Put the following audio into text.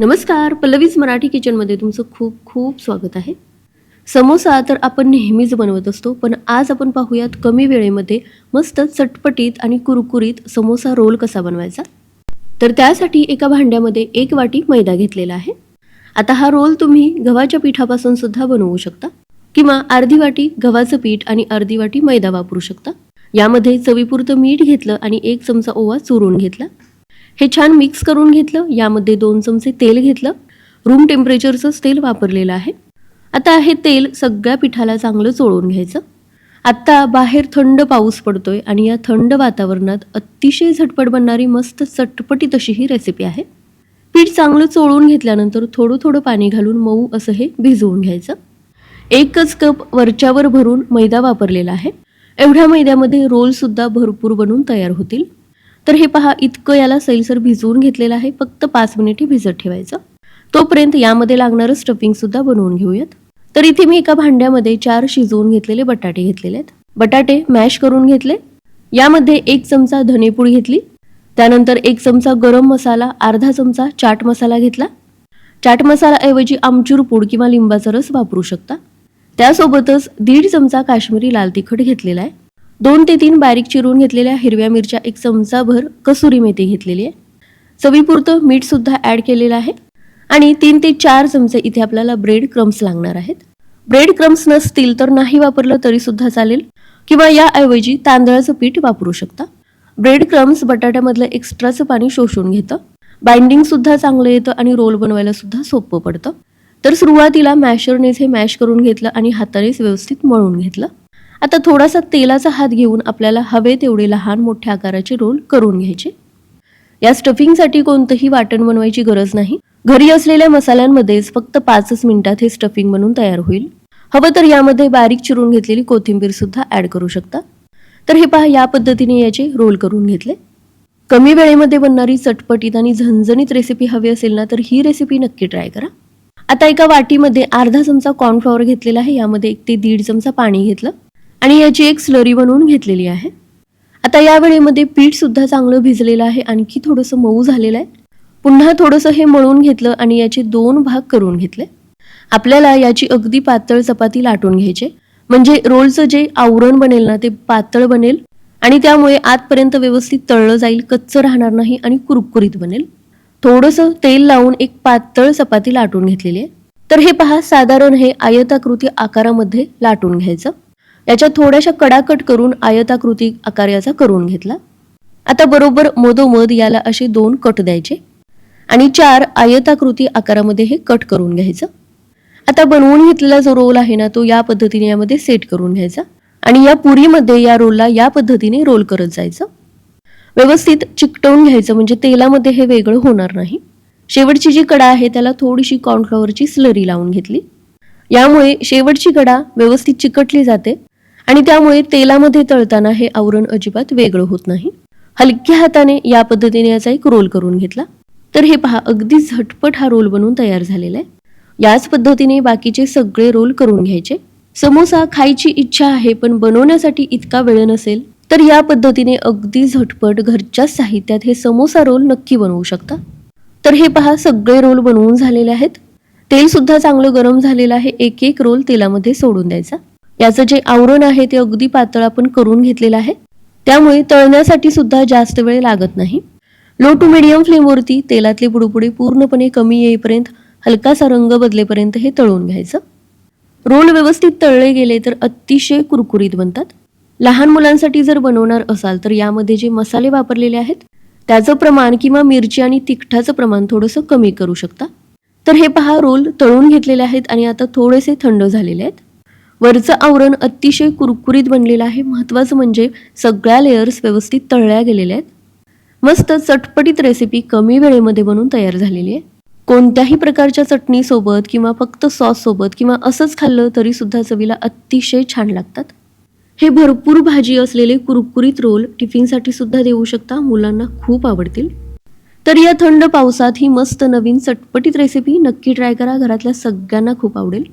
नमस्कार पल्लवीज मराठी किचनमध्ये तुमचं खूप खूप स्वागत आहे. समोसा तर आपण नेहमीच बनवत असतो पण आज आपण पाहूयात कमी वेळेमध्ये मस्त चटपटीत आणि कुरकुरीत समोसा रोल कसा बनवायचा? तर त्यासाठी एका भांड्यामध्ये एक वाटी मैदा घेतलेला आहे. आता हा रोल तुम्ही गव्हाच्या पिठापासून सुद्धा बनवू शकता किंवा अर्धी वाटी गव्हाचं पीठ आणि अर्धी वाटी मैदा वापरू शकता. यामध्ये चवीपुरतं मीठ घेतलं आणि एक चमचा ओवा चुरून घेतला. हे छान मिक्स करून घेतलं. यामध्ये दोन चमचे तेल घेतलं. रूम टेम्परेचरचंच तेल वापरलेलं आहे. आता हे तेल सगळ्या पिठाला चांगलं चोळून घ्यायचं. आत्ता बाहेर थंड पाऊस पडतोय आणि या थंड वातावरणात अतिशय झटपट बनणारी मस्त चटपटीत अशी ही रेसिपी आहे. पीठ चांगलं चोळून घेतल्यानंतर थोडं थोडं पाणी घालून मऊ असं हे भिजवून घ्यायचं. एकच कप वरच्यावर भरून मैदा वापरलेला आहे. एवढ्या मैद्यामध्ये रोलसुद्धा भरपूर बनून तयार होतील. तर हे पहा इतकं याला सैलसर भिजवून घेतलेलं आहे. फक्त पाच मिनिटे भिजत ठेवायचं. तोपर्यंत यामध्ये लागणारं स्टफिंग सुद्धा बनवून घेऊयात. तर इथे मी एका भांड्यामध्ये चार शिजवून घेतलेले बटाटे घेतलेले आहेत. बटाटे मॅश करून घेतले. यामध्ये एक चमचा धनेपूड घेतली. त्यानंतर एक चमचा गरम मसाला अर्धा चमचा चाट मसाला घेतला. चाट मसालाऐवजी आमचूर पूड किंवा लिंबाचा रस वापरू शकता. त्यासोबतच दीड चमचा काश्मीरी लाल तिखट घेतलेला आहे. दोन ते तीन बारीक चिरून घेतलेल्या हिरव्या मिरच्या एक चमचाभर कसुरी मेथी घेतलेली आहे. चवीपुरतं मीठ सुद्धा केलेलं आहे. आणि तीन ते चार चमचे इथे आपल्याला ब्रेड क्रम्स लागणार आहेत. ब्रेड क्रम्स नसतील तर नाही वापरलं तरी सुद्धा चालेल. किंवा याऐवजी तांदळाचं पीठ वापरू शकता. ब्रेड क्रम्स बटाट्यामधलं एक्स्ट्राचं पाणी शोषून घेतं. बाइंडिंग सुद्धा चांगलं येतं आणि रोल बनवायला सुद्धा सोपं पडतं. तर सुरुवातीला मॅशरनेच हे मॅश करून घेतलं आणि हातानेच व्यवस्थित मळून घेतलं. आता थोडासा तेलाचा हात घेऊन आपल्याला हवे तेवढे लहान मोठ्या आकाराचे रोल करून घ्यायचे. या स्टफिंगसाठी कोणतंही वाटण बनवायची गरज नाही. घरी असलेल्या मसाल्यांमध्येच फक्त पाचच मिनिटात हे स्टफिंग बनून तयार होईल. हवं तर यामध्ये बारीक चिरून घेतलेली कोथिंबीर सुद्धा ऍड करू शकता. तर हे पहा या पद्धतीने याचे रोल करून घेतले. कमी वेळेमध्ये बनणारी चटपटीत आणि झणझणीत रेसिपी हवी असेल ना तर ही रेसिपी नक्की ट्राय करा. आता एका वाटीमध्ये अर्धा चमचा कॉर्नफ्लॉवर घेतलेला आहे यामध्ये एक ते दीड चमचा पाणी घेतलं. आणि याची एक स्लरी बनवून घेतलेली आहे. आता या वेळेमध्ये पीठ सुद्धा चांगलं भिजलेलं आहे आणखी थोडंसं मऊ झालेलं आहे. पुन्हा थोडंसं हे मळून घेतलं आणि याचे दोन भाग करून घेतले. आपल्याला याची अगदी पातळ चपाती लाटून घ्यायचे म्हणजे रोलचं जे आवरण बनेल ना ते पातळ बनेल आणि त्यामुळे आतपर्यंत व्यवस्थित तळलं जाईल कच्चं राहणार नाही आणि कुरकुरीत बनेल. थोडंसं तेल लावून एक पातळ चपाती लाटून घेतलेली आहे. तर हे पहा साधारण हे आयताकृती आकारामध्ये लाटून घ्यायचं. याच्या थोड्याशा कडा कट करून आयताकृती आकार याचा करून घेतला. आता बरोबर मधोमध याला असे दोन कट द्यायचे. आणि चार आयताकृती आकारामध्ये हे कट करून घ्यायचं. आता बनवून घेतलेला जो रोल आहे ना तो या पद्धतीने यामध्ये सेट करून घ्यायचा. आणि या पुरीमध्ये या रोलला या पद्धतीने रोल करत जायचं. व्यवस्थित चिकटवून घ्यायचं म्हणजे तेलामध्ये हे वेगळं होणार नाही. शेवटची जी कडा आहे त्याला थोडीशी कॉर्नफ्लॉवरची स्लरी लावून घेतली. यामुळे शेवटची कडा व्यवस्थित चिकटली जाते. आणि त्यामुळे तेलामध्ये तळताना हे आवरण अजिबात वेगळं होत नाही. हलक्या हाताने या पद्धतीने याचा एक रोल करून घेतला. तर हे पहा अगदी झटपट हा रोल बनवून तयार झालेला आहे. याच पद्धतीने बाकीचे सगळे रोल करून घ्यायचे. समोसा खायची इच्छा आहे पण बनवण्यासाठी इतका वेळ नसेल तर या पद्धतीने अगदी झटपट घरच्या साहित्यात हे समोसा रोल नक्की बनवू शकता. तर हे पहा सगळे रोल बनवून झालेले आहेत. तेल सुद्धा चांगलं गरम झालेलं आहे. एक एक रोल तेलामध्ये सोडून द्यायचा. याचं जे आवरण आहे ते अगदी पातळ आपण करून घेतलेलं आहे. त्यामुळे तळण्यासाठी सुद्धा जास्त वेळ लागत नाही. लो टू मिडियम फ्लेमवरती तेलातले बुडबुडे पूर्णपणे कमी येईपर्यंत हलकासा रंग बदलेपर्यंत हे तळून घ्यायचं. रोल व्यवस्थित तळले गेले तर अतिशय कुरकुरीत बनतात. लहान मुलांसाठी जर बनवणार असाल तर यामध्ये जे मसाले वापरलेले आहेत त्याचं प्रमाण किंवा मिरची आणि तिखटाचं प्रमाण थोडंसं कमी करू शकता. तर हे पहा रोल तळून घेतलेले आहेत आणि आता थोडेसे थंड झालेले आहेत. वरचं आवरण अतिशय कुरकुरीत बनलेलं आहे. महत्त्वाचं म्हणजे सगळ्या लेयर्स व्यवस्थित तळल्या गेलेल्या आहेत. मस्त चटपटीत रेसिपी कमी वेळेमध्ये बनवून तयार झालेली आहे. कोणत्याही प्रकारच्या चटणीसोबत किंवा फक्त सॉससोबत किंवा असंच खाल्लं तरीसुद्धा चवीला अतिशय छान लागतात. हे भरपूर भाजी असलेले कुरकुरीत रोल टिफिनसाठी सुद्धा देऊ शकता. मुलांना खूप आवडतील. तर या थंड पावसात ही मस्त नवीन चटपटीत रेसिपी नक्की ट्राय करा. घरातल्या सगळ्यांना खूप आवडेल.